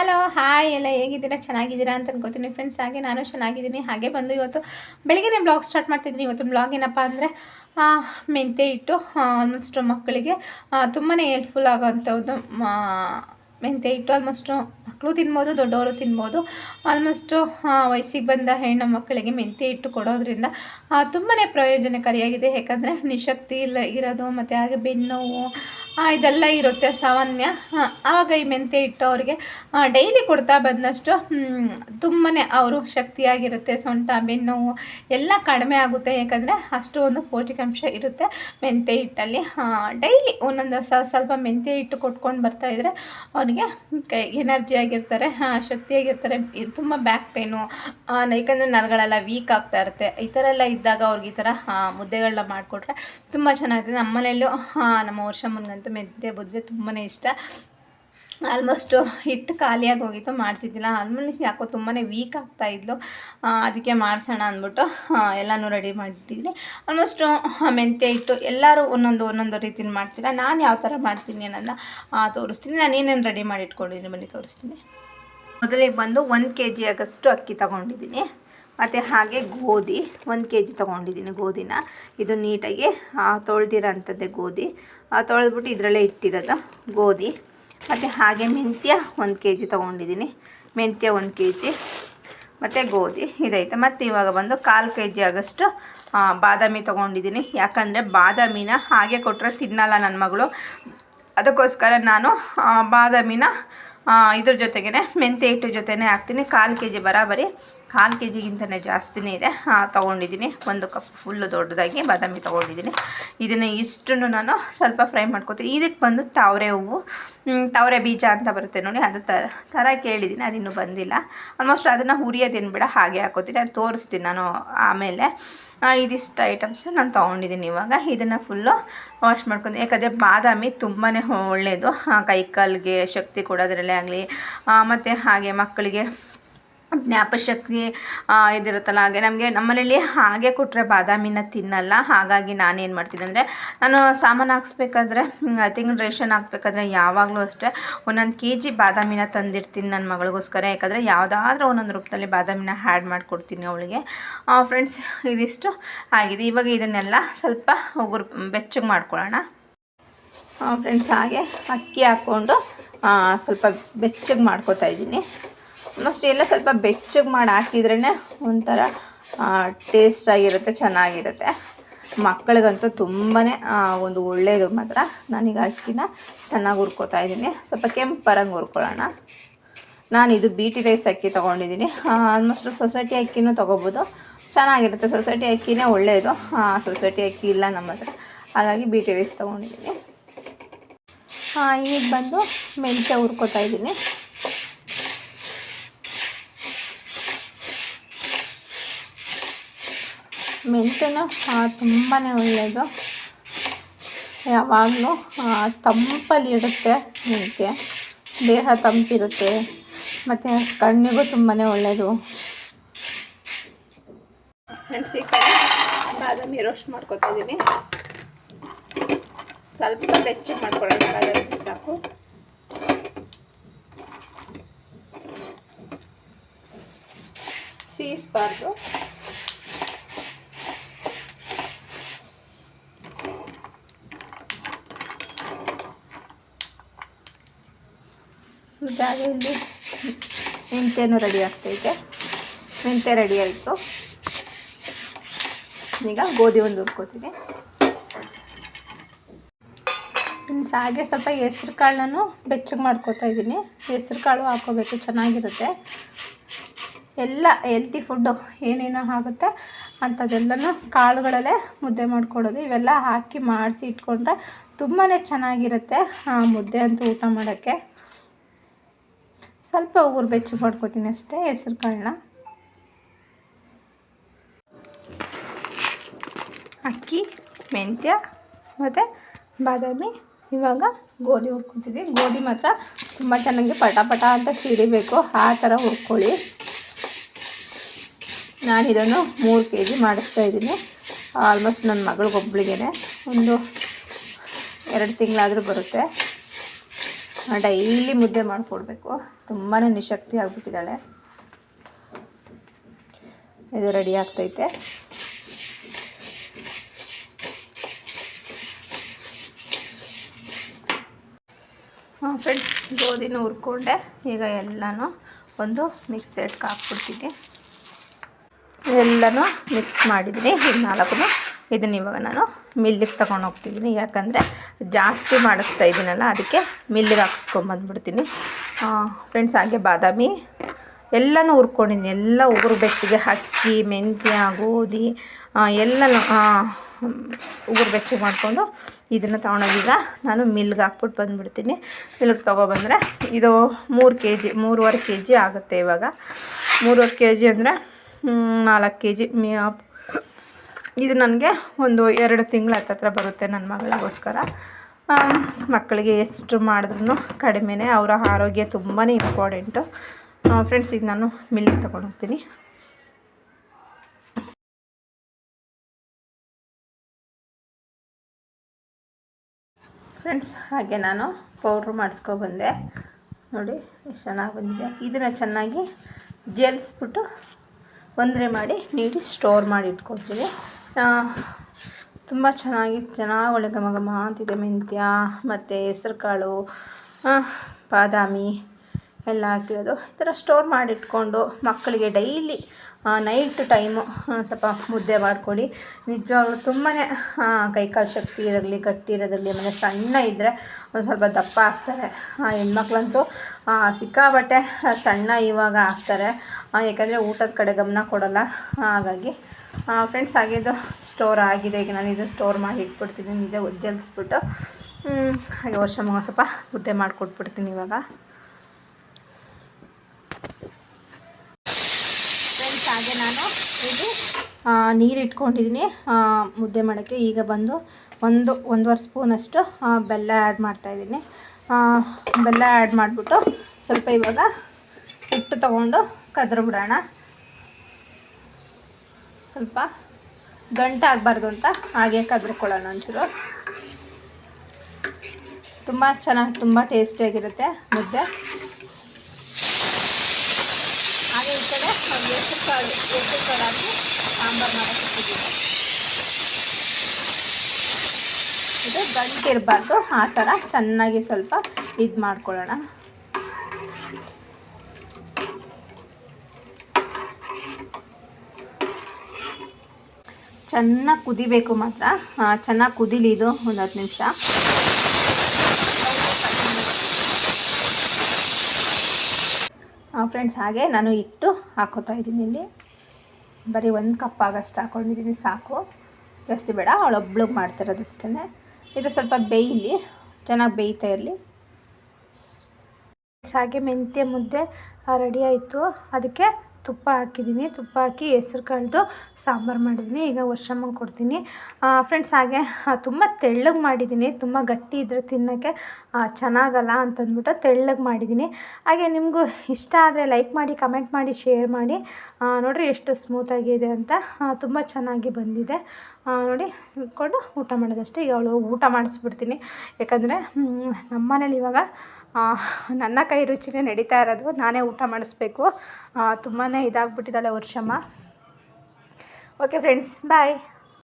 Hello, hi ಎಲ್ಲ ಹೇಗಿದ್ದೀರಾ? ಚೆನ್ನಾಗಿದ್ದೀರಾ ಅಂತ ಅನ್ಕೋತೀನಿ. ಫ್ರೆಂಡ್ಸ್ ಹಾಗೆ ನಾನು ಚೆನ್ನಾಗಿದ್ದೀನಿ. ಹಾಗೆ ಬಂದು ಇವತ್ತು ಬೆಳಗ್ಗೆ ಬ್ಲಾಗ್ ಸ್ಟಾರ್ಟ್ ಮಾಡ್ತಿದ್ದೀನಿ. ಇವತ್ತು ಬ್ಲಾಗ್ ಏನಪ್ಪ ಅಂದರೆ ಮೆಂತೆ ಇಟ್ಟು ಆಲ್ಮೋಸ್ಟ್ ಮಕ್ಕಳಿಗೆ ತುಂಬಾ ಹೆಲ್ಪ್ಫುಲ್ ಆಗೋವಂಥದ್ದು. ಮೆಂತೆ ಇಟ್ಟು ಆಲ್ಮೋಸ್ಟು ಮಕ್ಕಳು ತಿನ್ಬೋದು, ದೊಡ್ಡವರು ತಿನ್ಬೋದು. ಆಲ್ಮೋಸ್ಟು ವಯಸ್ಸಿಗೆ ಬಂದ ಹೆಣ್ಣು ಮಕ್ಕಳಿಗೆ ಮೆಂತೆ ಇಟ್ಟು ಕೊಡೋದ್ರಿಂದ ತುಂಬಾ ಪ್ರಯೋಜನಕಾರಿಯಾಗಿದೆ. ಯಾಕಂದರೆ ನಿಶಕ್ತಿ ಇಲ್ಲ, ಇರೋದು, ಮತ್ತು ಹಾಗೆ ಬೆನ್ನೋವು ಇದೆಲ್ಲ ಇರುತ್ತೆ ಸಾಮಾನ್ಯ ಆವಾಗ ಈ ಮೆಂತೆ ಹಿಟ್ಟು ಅವರಿಗೆ ಡೈಲಿ ಕೊಡ್ತಾ ಬಂದಷ್ಟು ತುಂಬಾ ಅವರು ಶಕ್ತಿಯಾಗಿರುತ್ತೆ. ಸೊಂಟ, ಬೆನ್ನು, ಎಲ್ಲ ಕಡಿಮೆ ಆಗುತ್ತೆ. ಯಾಕಂದರೆ ಅಷ್ಟು ಒಂದು ಪೌಷ್ಟಿಕಾಂಶ ಇರುತ್ತೆ ಮೆಂತೆ ಹಿಟ್ಟಲ್ಲಿ. ಡೈಲಿ ಒಂದೊಂದು ಸ್ವಲ್ಪ ಮೆಂತೆ ಹಿಟ್ಟು ಕೊಟ್ಕೊಂಡು ಬರ್ತಾಯಿದ್ರೆ ಅವ್ರಿಗೆ ಕೈ ಎನರ್ಜಿ ಆಗಿರ್ತಾರೆ ಶಕ್ತಿಯಾಗಿರ್ತಾರೆ. ತುಂಬ ಬ್ಯಾಕ್ ಪೇನು ಯಾಕಂದರೆ ನರಗಳೆಲ್ಲ ವೀಕ್ ಆಗ್ತಾ ಇರುತ್ತೆ. ಈ ಥರ ಎಲ್ಲ ಇದ್ದಾಗ ಅವ್ರಿಗೆ ಈ ಥರ ಮುದ್ದೆಗಳನ್ನ ಮಾಡಿಕೊಟ್ರೆ ತುಂಬ ಚೆನ್ನಾಗಿದೆ ನಮ್ಮ ಮನೆಯಲ್ಲೂ ನಮ್ಮ ವರ್ಷ ಮುನ್ಗಂತೂ ಮೆಂತ್ಯ ಬುದ್ದೆ ತುಂಬಾ ಇಷ್ಟ. ಆಲ್ಮೋಸ್ಟು ಹಿಟ್ಟು ಖಾಲಿಯಾಗಿ ಹೋಗಿತ್ತು, ಮಾಡಿಸಿದ್ದಿಲ್ಲ. ಆಲ್ಮೋಸ್ಟ್ ಯಾಕೋ ತುಂಬಾ ವೀಕ್ ಆಗ್ತಾಯಿದ್ಲು ಅದಕ್ಕೆ ಮಾಡಿಸೋಣ ಅಂದ್ಬಿಟ್ಟು ಎಲ್ಲನೂ ರೆಡಿ ಮಾಡಿಟ್ಟಿದ್ವಿ ಆಲ್ಮೋಸ್ಟು ಮೆಂತ್ಯ ಹಿಟ್ಟು ಎಲ್ಲರೂ ಒಂದೊಂದು ಒಂದೊಂದು ರೀತಿಲಿ ಮಾಡ್ತೀರಾ? ನಾನು ಯಾವ ಥರ ಮಾಡ್ತೀನಿ ಅನ್ನೋದನ್ನ ತೋರಿಸ್ತೀನಿ. ನಾನು ಏನೇನು ರೆಡಿ ಮಾಡಿ ಇಟ್ಕೊಂಡಿದ್ದೀನಿ ಬನ್ನಿ, ತೋರಿಸ್ತೀನಿ. ಮೊದಲಿಗೆ ಬಂದು ಒಂದು ಕೆ ಜಿ ಆಗಷ್ಟು ಅಕ್ಕಿ ತೊಗೊಂಡಿದ್ದೀನಿ. ಮತ್ತು ಹಾಗೆ ಗೋಧಿ, ಒಂದು ಕೆ ಜಿ ತೊಗೊಂಡಿದ್ದೀನಿ ಗೋಧಿನ. ಇದು ನೀಟಾಗಿ ತೊಳೆದಿರೋ ಅಂಥದ್ದೇ ಗೋಧಿ. ತೊಳೆದ್ಬಿಟ್ಟು ಇದರಲ್ಲೇ ಇಟ್ಟಿರೋದು ಗೋಧಿ. ಮತ್ತು ಹಾಗೆ ಮೆಂತ್ಯ ಒಂದು ಕೆ ಜಿ ತೊಗೊಂಡಿದ್ದೀನಿ. ಮೆಂತ್ಯ ಒಂದು ಕೆ ಜಿ ಮತ್ತು ಗೋಧಿ. ಇದೈತೆ ಮತ್ತು ಇವಾಗ ಬಂದು ಕಾಲು ಕೆ ಜಿ ಆಗಷ್ಟು ಬಾದಾಮಿ ತೊಗೊಂಡಿದ್ದೀನಿ. ಯಾಕಂದರೆ ಬಾದಾಮಿನ ಹಾಗೆ ಕೊಟ್ಟರೆ ತಿನ್ನಲ್ಲ ನನ್ನ ಮಗಳು. ಅದಕ್ಕೋಸ್ಕರ ನಾನು ಬಾದಾಮಿನ ಇದ್ರ ಜೊತೆಗೇ ಮೆಂತ್ಯ ಹಿಟ್ಟು ಜೊತೆನೇ ಹಾಕ್ತೀನಿ. ಕಾಲು ಕೆ ಜಿ ಬರಾಬರಿ. ಕಾಲು ಕೆ ಜಿಗಿಂತಲೇ ಜಾಸ್ತಿನೇ ಇದೆ. ತೊಗೊಂಡಿದ್ದೀನಿ. ಒಂದು ಕಪ್ ಫುಲ್ಲು ದೊಡ್ಡದಾಗಿ ಬಾದಾಮಿ ತೊಗೊಂಡಿದ್ದೀನಿ. ಇದನ್ನು ಇಷ್ಟನ್ನು ನಾನು ಸ್ವಲ್ಪ ಫ್ರೈ ಮಾಡ್ಕೋತೀನಿ. ಇದಕ್ಕೆ ಬಂದು ತಾವರೆ ಹೂವು ತಾವರೆ ಬೀಜ ಅಂತ ಬರುತ್ತೆ ನೋಡಿ, ಅದು ಥರ ಕೇಳಿದ್ದೀನಿ, ಅದಿನ್ನೂ ಬಂದಿಲ್ಲ. ಆಲ್ಮೋಸ್ಟ್ ಅದನ್ನು ಹುರಿಯೋದೇನು ಬೇಡ ಹಾಗೆ ಹಾಕೋತೀನಿ. ಅದು ತೋರಿಸ್ತೀನಿ ನಾನು ಆಮೇಲೆ. ಇದಿಷ್ಟು ಐಟಮ್ಸ್ ನಾನು ತೊಗೊಂಡಿದ್ದೀನಿ ಇವಾಗ. ಇದನ್ನು ಫುಲ್ಲು ವಾಶ್ ಮಾಡ್ಕೊಂಡು, ಯಾಕಂದರೆ ಬಾದಾಮಿ ತುಂಬಾ ಒಳ್ಳೆಯದು ಕೈ ಕಾಲಿಗೆ ಶಕ್ತಿ ಕೊಡೋದ್ರಲ್ಲೇ ಆಗಲಿ ಮತ್ತು ಹಾಗೆ ಮಕ್ಕಳಿಗೆ ಜ್ಞಾಪಶಕ್ತಿ ಇದಿರುತ್ತಲ್ಲ, ಹಾಗೆ ನಮಗೆ ನಮ್ಮನೇಲಿ ಹಾಗೆ ಕೊಟ್ಟರೆ ಬಾದಾಮಿನ ತಿನ್ನಲ್ಲ. ಹಾಗಾಗಿ ನಾನೇನು ಮಾಡ್ತೀನಿ ಅಂದರೆ, ನಾನು ಸಾಮಾನು ಹಾಕ್ಸ್ಬೇಕಾದ್ರೆ ತಿಂಗಳ ರೇಷನ್ ಹಾಕ್ಬೇಕಾದ್ರೆ ಯಾವಾಗಲೂ ಅಷ್ಟೇ ಒಂದೊಂದು ಕೆ ಜಿ ಬಾದಾಮಿನ ತಂದಿರ್ತೀನಿ ನನ್ನ ಮಗಳಿಗೋಸ್ಕರ. ಯಾಕಂದರೆ ಯಾವುದಾದ್ರೂ ಒಂದೊಂದು ರೂಪದಲ್ಲಿ ಬಾದಾಮಿನ ಹ್ಯಾಡ್ ಮಾಡಿಕೊಡ್ತೀನಿ ಅವಳಿಗೆ. ಫ್ರೆಂಡ್ಸ್ ಇದಿಷ್ಟು ಆಗಿದೆ. ಇವಾಗ ಇದನ್ನೆಲ್ಲ ಸ್ವಲ್ಪ ಉಗುರು, ಬೆಚ್ಚಗೆ ಮಾಡ್ಕೊಳ್ಳೋಣ. ಫ್ರೆಂಡ್ಸ್ ಹಾಗೆ ಅಕ್ಕಿ ಹಾಕ್ಕೊಂಡು ಸ್ವಲ್ಪ ಬೆಚ್ಚಗೆ ಮಾಡ್ಕೋತಾ ಇದ್ದೀನಿ. ಆಲ್ಮೋಸ್ಟ್ ಎಲ್ಲ ಸ್ವಲ್ಪ ಬೆಚ್ಚಗೆ ಮಾಡಿ ಹಾಕಿದ್ರೇ ಒಂಥರ ಟೇಸ್ಟಾಗಿರುತ್ತೆ ಚೆನ್ನಾಗಿರುತ್ತೆ. ಮಕ್ಕಳಿಗಂತೂ ತುಂಬಾ ಒಂದು ಒಳ್ಳೆಯದು ಮಾತ್ರ. ನಾನೀಗ ಅಕ್ಕಿನ ಚೆನ್ನಾಗಿ ಹುರ್ಕೋತಾ ಇದ್ದೀನಿ. ಸ್ವಲ್ಪ ಕೆಂಪರಂಗೆ ಹುರ್ಕೊಳ್ಳೋಣ. ನಾನು ಇದು ಟಿ ರೈಸ್ ಅಕ್ಕಿ ತೊಗೊಂಡಿದ್ದೀನಿ. ಆಲ್ಮೋಸ್ಟ್ ಸೊಸೈಟಿ ಅಕ್ಕಿನೂ ತೊಗೋಬೋದು. ಚೆನ್ನಾಗಿರುತ್ತೆ, ಸೊಸೈಟಿ ಅಕ್ಕಿನೇ ಒಳ್ಳೆಯದು ಸೊಸೈಟಿ ಅಕ್ಕಿ ಇಲ್ಲ ನಮ್ಮ ಹತ್ರ. ಹಾಗಾಗಿ ಬೀಟಿ ರೈಸ್ ತೊಗೊಂಡಿದ್ದೀನಿ. ಈಗ ಬಂದು ಮೆಂತ್ಯ ಹುರ್ಕೋತಾ ಇದ್ದೀನಿ. ಮೆಂತ್ಯನೂ ತುಂಬಾ ಒಳ್ಳೆಯದು ಯಾವಾಗಲೂ ತಂಪಲ್ಲಿ ಇರುತ್ತೆ ಮೆಂತ್ಯ. ದೇಹ ತಂಪಿರುತ್ತೆ. ಮತ್ತು ಕಣ್ಣಿಗೂ ತುಂಬಾ ಒಳ್ಳೆಯದು ಮೆಣಸಿನ್ಕಾಯಿ ಬಾದಾಮಿ ರೋಸ್ಟ್ ಮಾಡ್ಕೊತಾ ಇದ್ದೀನಿ ಸ್ವಲ್ಪ ಬೆಚ್ಚಗೆ ಮಾಡ್ಕೊಳ್ಳೋಣ, ಬಾದಾಮಿ ಸಾಕು. ಸೀಸ್ಬಾರ್ದು. ಇದಾಗ ಇಲ್ಲಿ ಮೆಂತ್ಯನೂ ರೆಡಿ ಆಗ್ತೈತೆ. ಮೆಂತ್ಯ ರೆಡಿ ಆಯಿತು. ಈಗ ಗೋಧಿ ಒಂದು ಹುರ್ಕೋತೀನಿ. ಮೀನ್ಸ್ ಸಾಗೆ ಸ್ವಲ್ಪ ಹೆಸ್ರು ಕಾಳನ್ನು ಬೆಚ್ಚಗೆ ಮಾಡ್ಕೋತಾ ಇದ್ದೀನಿ. ಹೆಸ್ರು ಕಾಳು ಹಾಕೋಬೇಕು, ಚೆನ್ನಾಗಿರುತ್ತೆ. ಎಲ್ಲ ಹೆಲ್ತಿ ಫುಡ್ಡು ಏನೇನೋ ಆಗುತ್ತೆ ಅಂಥದ್ದೆಲ್ಲನೂ ಕಾಳುಗಳಲ್ಲೇ ಮುದ್ದೆ ಮಾಡ್ಕೊಡೋದು. ಇವೆಲ್ಲ ಹಾಕಿ ಮಾಡಿಸಿ ಇಟ್ಕೊಂಡ್ರೆ ತುಂಬಾ ಚೆನ್ನಾಗಿರುತ್ತೆ ಮುದ್ದೆ ಅಂತೂ ಊಟ ಮಾಡೋಕ್ಕೆ. ಸ್ವಲ್ಪ ಉಗುರು ಬೆಚ್ಚು ಮಾಡ್ಕೋತೀನಿ ಅಷ್ಟೇ ಹೆಸ್ರು ಕಾಳನ್ನ. ಅಕ್ಕಿ, ಮೆಂತ್ಯ ಮತ್ತು ಬಾದಾಮಿ, ಇವಾಗ ಗೋಧಿ ಹುರ್ಕೊತೀವಿ ಗೋಧಿ ಮಾತ್ರ ತುಂಬ ಚೆನ್ನಾಗಿ ಪಟ ಪಟ ಅಂತ ಸಿಡಿಬೇಕು. ಆ ಥರ ಹುರ್ಕೊಳ್ಳಿ. ನಾನು ಇದನ್ನು ಮೂರು ಕೆ ಜಿ ಮಾಡಿಸ್ತಾ ಇದ್ದೀನಿ. ಆಲ್ಮೋಸ್ಟ್ ನನ್ನ ಮಗಳಿಗೊಬ್ಳಿಗೆ ಒಂದು ಎರಡು ತಿಂಗಳಾದರೂ ಬರುತ್ತೆ. ಡೈಲಿ ಮುದ್ದೆ ಮಾಡಿಕೊಡ್ಬೇಕು. ತುಂಬಾ ನಿಶಕ್ತಿ ಆಗಿಬಿಟ್ಟಿದ್ದಾಳೆ. ಇದು ರೆಡಿ ಆಗ್ತೈತೆ. ಹಾಂ ಫ್ರೆಂಡ್ಸ್ ಗೋಧಿನ ಹುರ್ಕೊಂಡೆ. ಈಗ ಎಲ್ಲನೂ ಒಂದು ಮಿಕ್ಸ್ ಸೆಟ್ಗೆ ಹಾಕ್ಬಿಡ್ತೀನಿ. ಎಲ್ಲನೂ ಮಿಕ್ಸ್ ಮಾಡಿದ್ದೀನಿ. ಇದು ನಾಲ್ಕು ಇದನ್ನ ಇವಾಗ ನಾನು ಮಿಲ್ಲಿಗೆ ತಗೊಂಡು ಹೋಗ್ತಿದ್ದೀನಿ ಯಾಕಂದರೆ ಜಾಸ್ತಿ ಮಾಡಿಸ್ತಾ ಇದ್ದೀನಲ್ಲ ಅದಕ್ಕೆ ಮಿಲ್ಲಿಗೆ ಹಾಕಿಸ್ಕೊಂಬಂದ್ಬಿಡ್ತೀನಿ ಫ್ರೆಂಡ್ಸ್ ಹಾಗೆ ಬಾದಾಮಿ ಎಲ್ಲನೂ ಹುರ್ಕೊಂಡಿದ್ದೀನಿ ಎಲ್ಲ ಉಗುರು ಬೆಚ್ಚಿಗೆ ಅಕ್ಕಿ, ಮೆಂತ್ಯ, ಗೋಧಿ ಎಲ್ಲನೂ ಉಗುರು ಬೆಚ್ಚಗೆ ಮಾಡಿಕೊಂಡು ಇದನ್ನು ತೊಗೊಂಡೋಗೀಗ ನಾನು ಮಿಲ್ಗೆ ಹಾಕ್ಬಿಟ್ಟು ಬಂದುಬಿಡ್ತೀನಿ. ಮಿಲ್ಗೆ ತೊಗೊಬಂದರೆ ಇದು ಮೂರು ಕೆ ಜಿ ಮೂರುವರೆ ಕೆ ಜಿ ಆಗುತ್ತೆ ಇವಾಗ. ಮೂರುವರೆ ಕೆ ಜಿ ಅಂದರೆ ನಾಲ್ಕು ಕೆ ಜಿ ಮೀ ಇದು ನನಗೆ ಒಂದು ಎರಡು ತಿಂಗಳು ಹತ್ತತ್ರ ಬರುತ್ತೆ ನನ್ನ ಮಗಳಿಗೋಸ್ಕರ. ಮಕ್ಕಳಿಗೆ ಎಷ್ಟು ಮಾಡಿದ್ರೂ ಕಡಿಮೆನೇ, ಅವರ ಆರೋಗ್ಯ ತುಂಬಾ ಇಂಪಾರ್ಟೆಂಟು ಫ್ರೆಂಡ್ಸ್ ಈಗ ನಾನು ಮಿಲ್ಲಿಗೆ ತೊಗೊಂಡು ಹೋಗ್ತೀನಿ ಫ್ರೆಂಡ್ಸ್ ಹಾಗೆ ನಾನು ಪೌಡ್ರ್ ಮಾಡಿಸ್ಕೊಬಂದೆ ನೋಡಿ, ಎಷ್ಟು ಚೆನ್ನಾಗಿ ಬಂದಿದೆ. ಇದನ್ನು ಚೆನ್ನಾಗಿ ಜೇಲ್ಸ್ಬಿಟ್ಟು ಒಂದರೆ ಮಾಡಿ, ನೀಡಿ ಸ್ಟೋರ್ ಮಾಡಿ ಇಟ್ಕೊಳ್ತೀವಿ ತುಂಬ ಚೆನ್ನಾಗಿ ಚೆನ್ನಾಗಿ ಒಳ್ಳೆ ಘಮ ಘಮ ಅಂತಿದೆ ಮೆಂತ್ಯ, ಮತ್ತು ಹೆಸ್ರು ಕಾಳು ಬಾದಾಮಿ ಎಲ್ಲ ಹಾಕಿರೋದು. ಈ ಥರ ಸ್ಟೋರ್ ಮಾಡಿಟ್ಕೊಂಡು ಮಕ್ಕಳಿಗೆ ಡೈಲಿ ನೈಟ್ ಟೈಮು ಸ್ವಲ್ಪ ಮುದ್ದೆ ಮಾಡಿಕೊಡಿ ನಿಜವಾಗ್ಲೂ ತುಂಬಾ ಕೈಕಾಲು ಶಕ್ತಿ ಇರಲಿ, ಗಟ್ಟಿ ಇರೋದಿರಲಿ, ಆಮೇಲೆ ಸಣ್ಣ ಇದ್ದರೆ ಒಂದು ಸ್ವಲ್ಪ ದಪ್ಪ ಆಗ್ತಾರೆ. ಹೆಣ್ಮಕ್ಳಂತೂ ಸಿಕ್ಕಾಬಟ್ಟೆ ಸಣ್ಣ ಇವಾಗ ಆಗ್ತಾರೆ. ಯಾಕಂದರೆ ಊಟದ ಕಡೆ ಗಮನ ಕೊಡೋಲ್ಲ. ಹಾಗಾಗಿ ಫ್ರೆಂಡ್ಸ್ ಆಗಿದ್ದು ಸ್ಟೋರ್ ಆಗಿದೆ. ಈಗ ನಾನು ಇದು ಸ್ಟೋರ್ ಮಾಡಿ ಇಟ್ಬಿಡ್ತೀನಿ, ಇದೇ ಉಜ್ಜಲ್ಸ್ಬಿಟ್ಟು. ಹಾಗೆ ವರ್ಷ ಸ್ವಲ್ಪ ಮುದ್ದೆ ಮಾಡಿಕೊಟ್ಬಿಡ್ತೀನಿ ಇವಾಗ ಹಾಗೆ ನಾನು ಇದು ನೀರು ಇಟ್ಕೊಂಡಿದ್ದೀನಿ ಮುದ್ದೆ ಮಾಡೋಕ್ಕೆ ಈಗ ಬಂದು ಒಂದು, ಒಂದೂವರೆ ಸ್ಪೂನಷ್ಟು ಬೆಲ್ಲ ಆ್ಯಡ್ ಮಾಡ್ತಾಯಿದ್ದೀನಿ ಬೆಲ್ಲ ಆ್ಯಡ್ ಮಾಡಿಬಿಟ್ಟು ಸ್ವಲ್ಪ ಇವಾಗ ಹಿಟ್ಟು ತೊಗೊಂಡು ಬಿಡೋಣ. ಸ್ವಲ್ಪ ಗಂಟಾಗಬಾರ್ದು ಅಂತ ಹಾಗೆ ಕದ್ರಿಕೊಳ್ಳೋಣ ಒಂಚೂರು. ತುಂಬ ಚೆನ್ನಾಗಿ, ತುಂಬ ಟೇಸ್ಟಿಯಾಗಿರುತ್ತೆ ಮುದ್ದೆ. ಹಾಗೆ ಈ ಕಡೆ ಎಷ್ಟು ಕಾಳು ಹಾಕಿ ಸಾಂಬಾರು ಮಾಡೋಕ್ಕೆ ಇದು ಗಂಟಿರಬಾರ್ದು, ಆ ಥರ ಚೆನ್ನಾಗಿ ಸ್ವಲ್ಪ ಇದು ಮಾಡ್ಕೊಳ್ಳೋಣ. ಚೆನ್ನಾಗಿ ಕುದಿಬೇಕು ಮಾತ್ರ. ಚೆನ್ನಾಗಿ ಕುದಿಲಿ ಇದು, ಒಂದು ಹತ್ತು ನಿಮಿಷ. ಫ್ರೆಂಡ್ಸ್ ಹಾಗೆ ನಾನು ಇಟ್ಟು ಹಾಕೋತಾ ಇದ್ದೀನಿ ಇಲ್ಲಿ. ಬರೀ ಒಂದು ಕಪ್ ಆಗಷ್ಟು ಹಾಕೊಂಡಿದ್ದೀನಿ, ಸಾಕು. ಜಾಸ್ತಿ ಬೇಡ ಅವಳೊಬ್ಳಿಗೆ ಮಾಡ್ತಿರೋದಷ್ಟೇ ಇದು ಸ್ವಲ್ಪ ಬೇಯಲಿ, ಚೆನ್ನಾಗಿ ಬೇಯ್ತಾ ಇರಲಿ. ಹಾಗೆ ಮೆಂತ್ಯ ಮುದ್ದೆ ರೆಡಿ ಆಯಿತು. ಅದಕ್ಕೆ ತುಪ್ಪ ಹಾಕಿದ್ದೀನಿ. ತುಪ್ಪ ಹಾಕಿ ಹೆಸ್ರು ಕಳೆದು ಸಾಂಬಾರು ಮಾಡಿದ್ದೀನಿ. ಈಗ ವರ್ಷಮ್ಮಂಗೆ ಕೊಡ್ತೀನಿ. ಫ್ರೆಂಡ್ಸ್ ಹಾಗೆ ತುಂಬ ತೆಳ್ಳಗೆ ಮಾಡಿದ್ದೀನಿ. ತುಂಬ ಗಟ್ಟಿ ಇದ್ದರೆ ತಿನ್ನೋಕ್ಕೆ ಚೆನ್ನಾಗಲ್ಲ ಅಂತಂದ್ಬಿಟ್ಟು ತೆಳ್ಳಗೆ ಮಾಡಿದ್ದೀನಿ. ಹಾಗೆ ನಿಮಗೂ ಇಷ್ಟ ಆದರೆ ಲೈಕ್ ಮಾಡಿ ಕಮೆಂಟ್ ಮಾಡಿ ಶೇರ್ ಮಾಡಿ. ನೋಡಿರಿ ಎಷ್ಟು ಸ್ಮೂತಾಗಿದೆ ಅಂತ. ತುಂಬ ಚೆನ್ನಾಗಿ ಬಂದಿದೆ. ನೋಡಿ ಇಟ್ಕೊಂಡು ಊಟ ಮಾಡೋದಷ್ಟೇ. ಈಗ ಅವಳು ಊಟ ಮಾಡಿಸ್ಬಿಡ್ತೀನಿ. ಯಾಕಂದರೆ ನಮ್ಮ ಮನೇಲಿ ಇವಾಗ ನನ್ನ ಕೈ ರುಚಿನೇ ನಡೀತಾ ಇರೋದು. ನಾನೇ ಊಟ ಮಾಡಿಸ್ಬೇಕು. ತುಂಬಾ ಇದಾಗ್ಬಿಟ್ಟಿದ್ದಾಳೆ ವರ್ಷಮ್ಮ ಓಕೆ ಫ್ರೆಂಡ್ಸ್ ಬಾಯ್